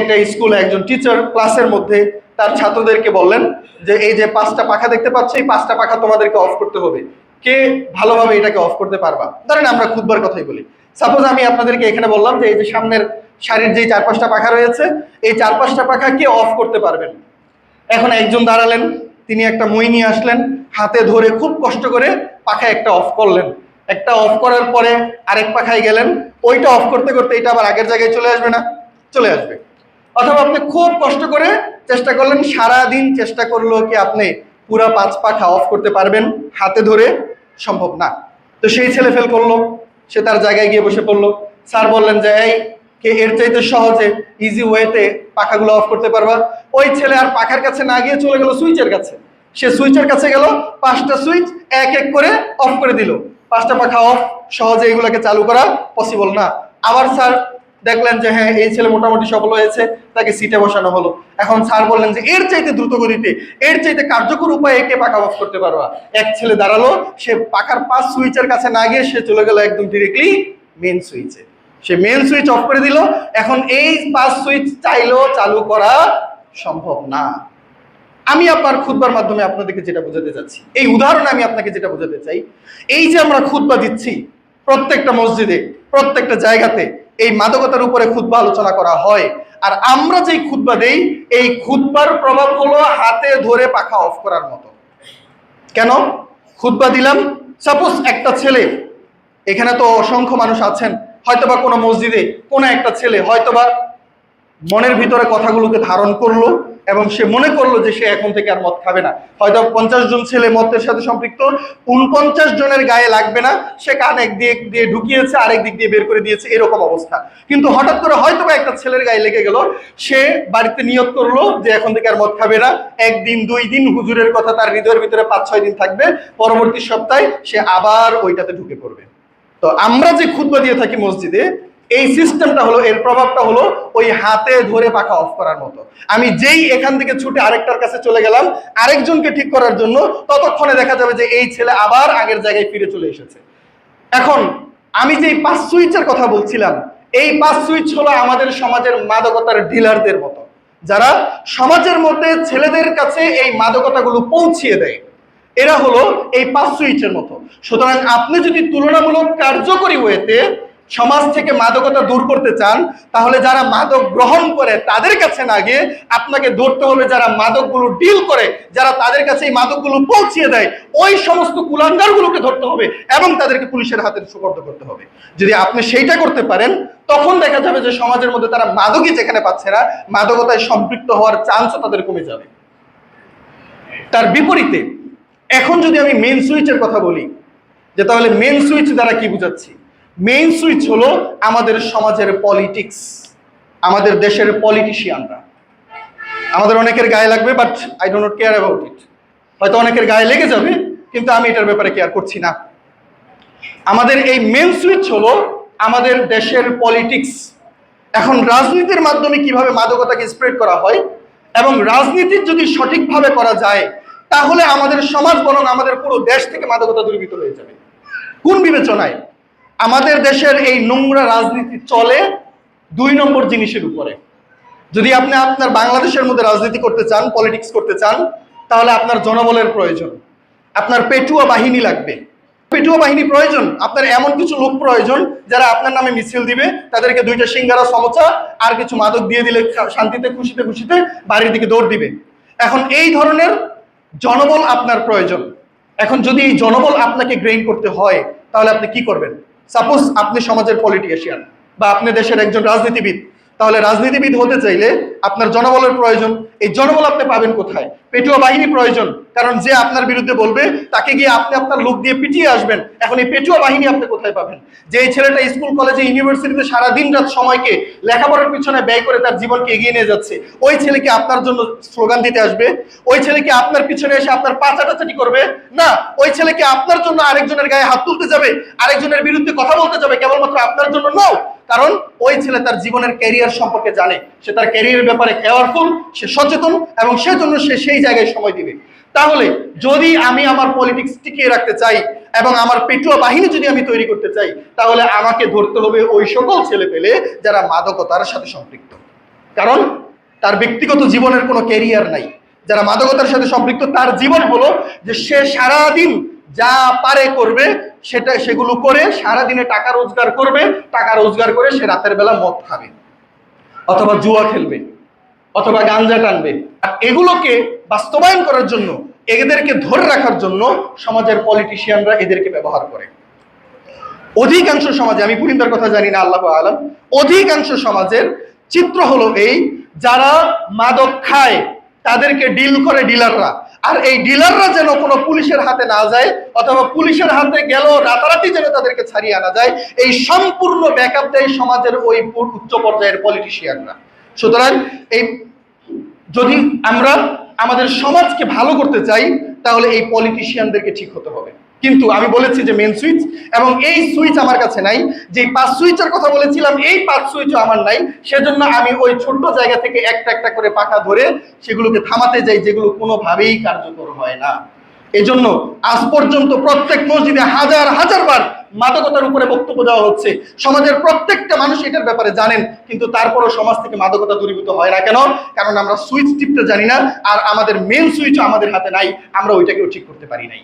একটা স্কুলে একজন টিচার ক্লাসের মধ্যে তার ছাত্রদেরকে বললেন যে, এই যে পাঁচটা পাখা দেখতে পাচ্ছ, এই পাঁচটা পাখা তোমাদেরকে অফ করতে হবে। কে ভালোভাবে এটাকে অফ করতে পারবা? ধরেন আমরা খুদবার কথাই বলি। সাপোজ আমি আপনাদেরকে এখানে বললাম যে, এই যে সামনের শাড়ির যে চার পাঁচটা পাখা রয়েছে, এই চার পাঁচটা পাখা কে অফ করতে পারবেন এখন একজন দাঁড়ালেন, তিনি একটা মই নিয়ে আসলেন, হাতে ধরে খুব কষ্ট করে পাখা একটা অফ করলেন। একটা অফ করার পরে আরেক পাখায় গেলেন, ওইটা অফ করতে করতে এটা আবার আগের জায়গায় চলে আসবে না? চলে আসবে। অথবা আপনি খুব কষ্ট করে চেষ্টা করলেন সারা দিন চেষ্টা করল কি আপনি পুরা পাঁচ পাখা অফ করতে পারবেন, হাতে ধরে সম্ভব না। তো সেই ছেলে ফেল করল, সে তার জায়গায় গিয়ে বসে পড়ল। স্যার বললেন যে, এই, কে এর চাইতে সহজে ইজি ওয়েতে পাখাগুলো অফ করতে পারবা? ওই ছেলে আর পাখার কাছে না গিয়ে চলে গেল সুইচের কাছে। সে সুইচের কাছে গেল, পাঁচটা সুইচ এক এক করে অফ করে দিল। পাঁচটা পাখা অফ সহজে এগুলোকে চালু করা পসিবল না। আবার স্যার দেখলেন যে হ্যাঁ এই ছেলে মোটামুটি সফল হয়েছে, তাকে সিটে বসানো হলো। এখন স্যার বললেন যে, এর চাইতে দ্রুত গতিতে এর চাইতে কার্যকর উপায়ে একে পাখা অফ করতে পারবা এক ছেলে দাঁড়াল, সে পাখার পাঁচ সুইচের কাছে না গিয়ে সে চলে গেল একদম ডিরেক্টলি মেন সুইচে। সে মেন সুইচ অফ করে দিল, এখন এই পাঁচ সুইচ চাইলেও চালু করা সম্ভব না। আমি আপনার খুদবার মাধ্যমে আপনাদেরকে যেটা বোঝাতে চাচ্ছি, এই উদাহরণে আমি আপনাকে যেটা বোঝাতে চাই, এই যে আমরা খুদবা দিচ্ছি প্রত্যেকটা মসজিদে, প্রত্যেকটা জায়গাতে এই মাদকতার উপরে খুদ্া আলোচনা করা হয়। আর আমরা যেই খুদ্া দেই, এই খুদ্বার প্রভাব হলো হাতে ধরে পাখা অফ করার মতো। কেন? খুদ্া দিলাম সাপোজ একটা ছেলে, এখানে তো অসংখ্য মানুষ আছেন, হয়তোবা কোনো মসজিদে কোনো একটা ছেলে, হয়তোবা মনের ভিতরে কথাগুলোকে ধারণ করল এবং সে মনে করল যে সে এখন থেকে আর মদ খাবে না। হয়তো পঞ্চাশ জন ছেলে মদের সাথে সম্পৃক্ত, উনপঞ্চাশ জনের গায়ে লাগবে না। সে কান এক দিক দিয়ে ঢুকিয়েছে, আরেক দিক দিয়ে বের করে দিয়েছে, এরকম অবস্থা। কিন্তু হঠাৎ করে হয়তো বা একটা ছেলের গায়ে লেগে গেল। সে বাড়িতে নিয়ত করল যে এখন থেকে আর মদ খাবে না। একদিন, দুই দিন হুজুরের কথা তার হৃদয়ের ভিতরে পাঁচ, ছয় দিন থাকবে। পরবর্তী সপ্তাহে সে আবার ওইটাতে ঢুকে পড়বে। তো আমরা যে খুতবা দিয়ে থাকি মসজিদে এই সিস্টেমটা হলো, এর প্রভাবটা হলো ওই হাতে ধরে পাখা অফ করার মতো। আমি যেই এখান থেকে ছুটে আরেকটার কাছে চলে গেলাম, আরেকজনকে ঠিক করার জন্য ততক্ষণে দেখা যাবে যে এই ছেলে আবার আগের জায়গায় ফিরে চলে এসেছে। এখন, আমি যেই পাঁচ সুইচের কথা বলছিলাম, এই পাঁচ সুইচ হলো আমাদের সমাজের মাদকতার ডিলারদের মতো। যারা সমাজের মধ্যে ছেলেদের কাছে এই মাদকতাগুলো পৌঁছিয়ে দেয়, এরা হলো এই পাঁচ সুইচের মতো। সুতরাং আপনি যদি তুলনামূলক কার্যকরী ওয়েতে সমাজ থেকে মাদকতা দূর করতে চান, তাহলে যারা মাদক গ্রহণ করে তাদের কাছে না গিয়ে আপনাকে ধরতে হবে যারা মাদকগুলো ডিল করে, যারা তাদের কাছে এই মাদকগুলো পৌঁছিয়ে দেয়, ওই সমস্ত কুলাঙ্গারগুলোকে ধরতে হবে এবং তাদেরকে পুলিশের হাতে সুপর্দ করতে হবে। যদি আপনি সেইটা করতে পারেন, তখন দেখা যাবে যে সমাজের মধ্যে তারা মাদকই যেখানে পাচ্ছে না, মাদকতায় সম্পৃক্ত হওয়ার চান্সও তাদের কমে যাবে। তার বিপরীতে, এখন যদি আমি মেন সুইচের কথা বলি, যে তাহলে মেন সুইচ দ্বারা কি বুঝাচ্ছি? মেইন সুইচ হলো আমাদের সমাজের পলিটিক্স আমাদের দেশের পলিটিশিয়ানরা আমাদের অনেকের গায়ে লাগবে but I don't care about it হয়তো অনেকের গায়ে লেগে যাবে, কিন্তু আমি এটার ব্যাপারে কেয়ার করছি না। আমাদের এই মেন সুইচ হলো আমাদের দেশের পলিটিক্স এখন রাজনীতির মাধ্যমে কীভাবে মাদকতাকে স্প্রেড করা হয় এবং রাজনীতির যদি সঠিকভাবে করা যায়, তাহলে আমাদের সমাজ বরং আমাদের পুরো দেশ থেকে মাদকতা দূরীভূত হয়ে যাবে। কোন বিবেচনায়? আমাদের দেশের এই নোংরা রাজনীতি চলে দুই নম্বর জিনিসের উপরে। যদি আপনি আপনার বাংলাদেশের মধ্যে রাজনীতি করতে চান পলিটিক্স করতে চান, তাহলে আপনার জনবলের প্রয়োজন। আপনার পেটুয়া বাহিনী লাগবে। পেটুয়া বাহিনী প্রয়োজন, আপনার এমন কিছু লোক প্রয়োজন যারা আপনার নামে মিছিল দিবে, তাদেরকে দুইটা সিঙ্গারা, সমচা আর কিছু মাদক দিয়ে দিলে শান্তিতে, খুশিতে খুশিতে বাড়ির দিকে দৌড় দিবে। এখন এই ধরনের জনবল আপনার প্রয়োজন। এখন যদি এই জনবল আপনাকে গ্রেইন করতে হয়, তাহলে আপনি কি করবেন? সাপোজ আপনি সমাজের পলিটিশিয়ান বা আপনি দেশের একজন রাজনীতিবিদ। তাহলে রাজনীতিবিদ হতে চাইলে আপনার জনবলের প্রয়োজন। এই জনবল আপনি পাবেন কোথায়? পেটুয়া বাহিনী প্রয়োজন। কারণ যে আপনার বিরুদ্ধে বলবে, তাকে গিয়ে আপনি আপনার লোক দিয়ে পিটিয়ে আসবেন। এখন এই পেটুয়া বাহিনী আপনি কোথায় পাবেন? যে এই ছেলেটা স্কুল, কলেজে, ইউনিভার্সিটিতে সারা দিন রাত সময়কে লেখাপড়ার পিছনে ব্যয় করে তার জীবনকে এগিয়ে নিয়ে যাচ্ছে, ওই ছেলেকে আপনার জন্য স্লোগান দিতে আসবে। ওই ছেলেকে আপনার পিছনে এসে আপনার পা চাটাচাটি করবে। না, ওই ছেলেকে আপনার জন্য আরেকজনের গায়ে হাত তুলতে যাবে, আরেকজনের বিরুদ্ধে কথা বলতে যাবে, কেবলমাত্র আপনার জন্য নাও কারণ ওই ছেলে তার জীবনের ক্যারিয়ার সম্পর্কে জানে। সে তার ক্যারিয়ারের ব্যাপারে কেয়ারফুল সে সচেতন, এবং সেজন্য সে সেই জায়গায় সময় দিবে। তাহলে যদি আমি আমার পলিটিক্স টিকিয়ে রাখতে চাই, এবং আমার পেটুয়া বাহিনী যদি আমি তৈরি করতে চাই, তাহলে আমাকে ধরতে হবে ওই সকল ছেলে পেলে যারা মাদকতার সাথে সম্পৃক্ত। কারণ তার ব্যক্তিগত জীবনের কোনো ক্যারিয়ার নাই। যারা মাদকতার সাথে সম্পৃক্ত, তার জীবন হলো যে সে সারাদিন যা পারে করবে সেটা সেগুলো করে সারাদিনে টাকা রোজগার করবে, টাকা রোজগার করে সে রাতের বেলা মদ খাবে। অথবা জুয়া খেলবে, অথবা গাঞ্জা টানবে। আর এগুলোকে বাস্তবায়ন করার জন্য, এদেরকে ধরে রাখার জন্য সমাজের পলিটিশিয়ানরা এদেরকে ব্যবহার করে। অধিকাংশ সমাজে, আমি পুরিন্দার কথা জানি না, আল্লাহ আলম, অধিকাংশ সমাজের চিত্র হলো এই, যারা মাদক খায়, তাদেরকে ডিল করে ডিলাররা আর এই ডিলাররা যেন কোনো পুলিশের হাতে না যায়, অথবা পুলিশের হাতে গেল রাতারাতি যেন তাদেরকে ছাড়িয়ে আনা যায়, এই সম্পূর্ণ ব্যাকআপ দেয় সমাজের ওই উচ্চ পর্যায়ের পলিটিশিয়ানরা সুতরাং এই যদি আমরা আমাদের সমাজকে ভালো করতে চাই, তাহলে এই পলিটিশিয়ানদেরকে ঠিক হতে হবে। কিন্তু আমি বলেছি যে মেন সুইচ এবং এই সুইচ আমার কাছে নাই। যে পাঁচ সুইচের কথা বলেছিলাম, এই পাঁচ সুইচও আমার নাই। সেজন্য আমি ওই ছোট্ট জায়গা থেকে একটা একটা করে পাখা ধরে সেগুলোকে থামাতে যাই, যেগুলো কোনোভাবেই কার্যকর হয় না। এজন্য আজ পর্যন্ত প্রত্যেক মসজিদে হাজার হাজার বার মাদকতার উপরে বক্তব্য দেওয়া হচ্ছে। সমাজের প্রত্যেকটা মানুষ এটার ব্যাপারে জানেন, কিন্তু তারপরও সমাজ থেকে মাদকতা দূরীভূত হয় না কেন? কারণ আমরা সুইচ টিপতে জানি না, আর আমাদের মেন সুইচও আমাদের হাতে নাই, আমরা ওইটাকেও ঠিক করতে পারি নাই।